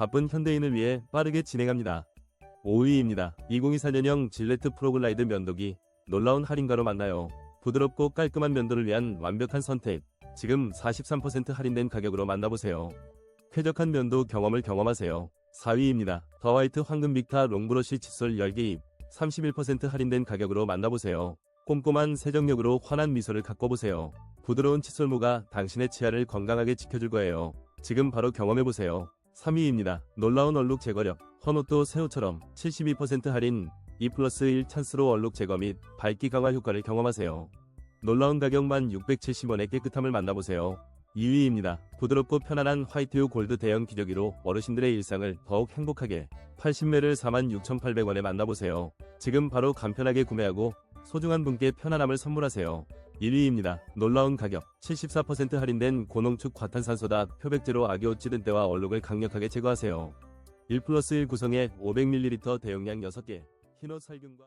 바쁜 현대인을 위해 빠르게 진행합니다. 5위입니다. 2024년형 질레트 프로글라이드 면도기 놀라운 할인가로 만나요. 부드럽고 깔끔한 면도를 위한 완벽한 선택. 지금 43% 할인된 가격으로 만나보세요. 쾌적한 면도 경험을 경험하세요. 4위입니다. 더 화이트 황금 빅타 롱브러쉬 칫솔 10개입 31% 할인된 가격으로 만나보세요. 꼼꼼한 세정력으로 환한 미소를 가꿔보세요. 부드러운 칫솔모가 당신의 치아를 건강하게 지켜줄 거예요. 지금 바로 경험해보세요. 3위입니다. 놀라운 얼룩 제거력. 헌옷도 새우처럼 72% 할인 2 플러스 1 찬스로 얼룩 제거 및 밝기 강화 효과를 경험하세요. 놀라운 가격만 670원의 깨끗함을 만나보세요. 2위입니다. 부드럽고 편안한 화이트유 골드 대형 기저귀로 어르신들의 일상을 더욱 행복하게 80매를 46,800원에 만나보세요. 지금 바로 간편하게 구매하고 소중한 분께 편안함을 선물하세요. 1위입니다. 놀라운 가격 74% 할인된 고농축 과탄산소다 표백제로 아기옷 찌든 때와 얼룩을 강력하게 제거하세요. 1 플러스 1 구성의 500ml 대용량 6개 흰옷 살균과